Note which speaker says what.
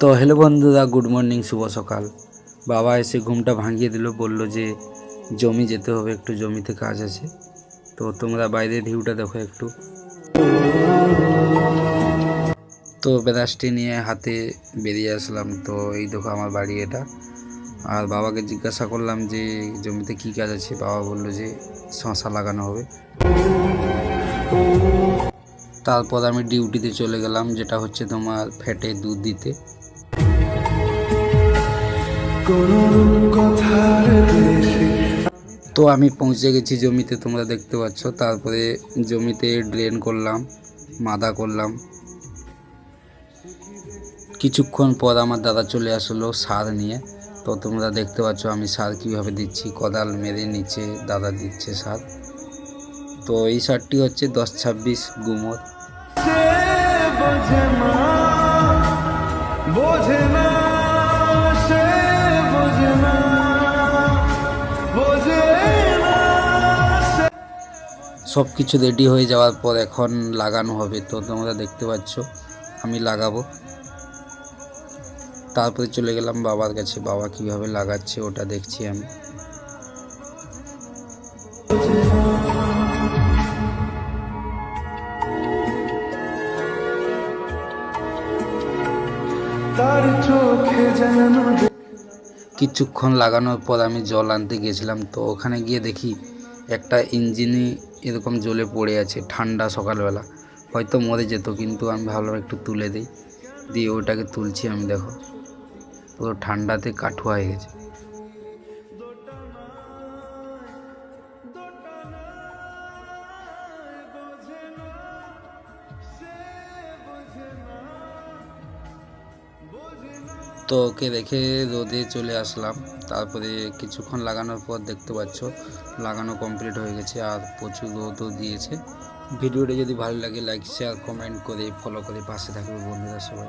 Speaker 1: তো হ্যালো বন্ধুরা, good morning, শুভ সকাল। বাবা এসে ঘুমটা ভাঙিয়ে দিল, বলল যে জমি যেতে হবে, একটু জমিতে কাজ আছে। তো তোমরা বাইরের ভিউটা দেখো একটু। তো বেদাসটি নিয়ে হাতে বেরিয়ে আসলাম। তো এই দেখো আমার বাড়ি এটা। আর বাবাকে জিজ্ঞাসা করলাম যে জমিতে কী কাজ আছে? বাবা বলল যে শশা লাগানো হবে। তারপর আমি ডিউটিতে চলে গেলাম, যেটা হচ্ছে তোমার ফ্যাটে দুধ দিতে। তো আমি পৌঁছে গেছি জমিতে, তোমরা দেখতে পাচ্ছ। তারপরে জমিতে ড্রেন করলাম, মাদা করলাম। কিছুক্ষণ পর আমার দাদা চলে আসলো সার নিয়ে। তো তোমরা দেখতে পাচ্ছ আমি সার কীভাবে দিচ্ছি, কোদাল মেরে নিচে দাদা দিচ্ছে সার। তো এই সারটি হচ্ছে দশ ছাব্বিশ গুমর। সব কিছু রেডি হয়ে যাওয়ার পর এখন লাগানো হবে। তো তোমরা দেখতে পাচ্ছ আমি লাগাবো। তারপরে চলে গেলাম বাবার কাছে। বাবা কীভাবে লাগাচ্ছে ওটা দেখছি আমি। কিছুক্ষণ লাগানোর পর আমি জল আনতে গেছিলাম। তো ওখানে গিয়ে দেখি একটা ইঞ্জিনই এরকম জ্বলে পড়ে আছে, ঠান্ডা সকালবেলা। হয়তো মরে যেত, কিন্তু আমি ভালোভাবে একটু তুলে দিই। দিয়ে ওটাকে তুলছি আমি, দেখো। পুরো ঠান্ডাতে কাঠুয়া হয়ে গেছে। তো ওকে রেখে রোদে চলে আসলাম। তারপরে কিছুক্ষণ লাগানোর পর দেখতে পাচ্ছ, লাগানো কমপ্লিট হয়ে গেছে আর প্রচুর রোদও দিয়েছে। ভিডিওটা যদি ভালো লাগে লাইক শেয়ার কমেন্ট করে ফলো করে পাশে থাকবে বন্ধুরা সবাই।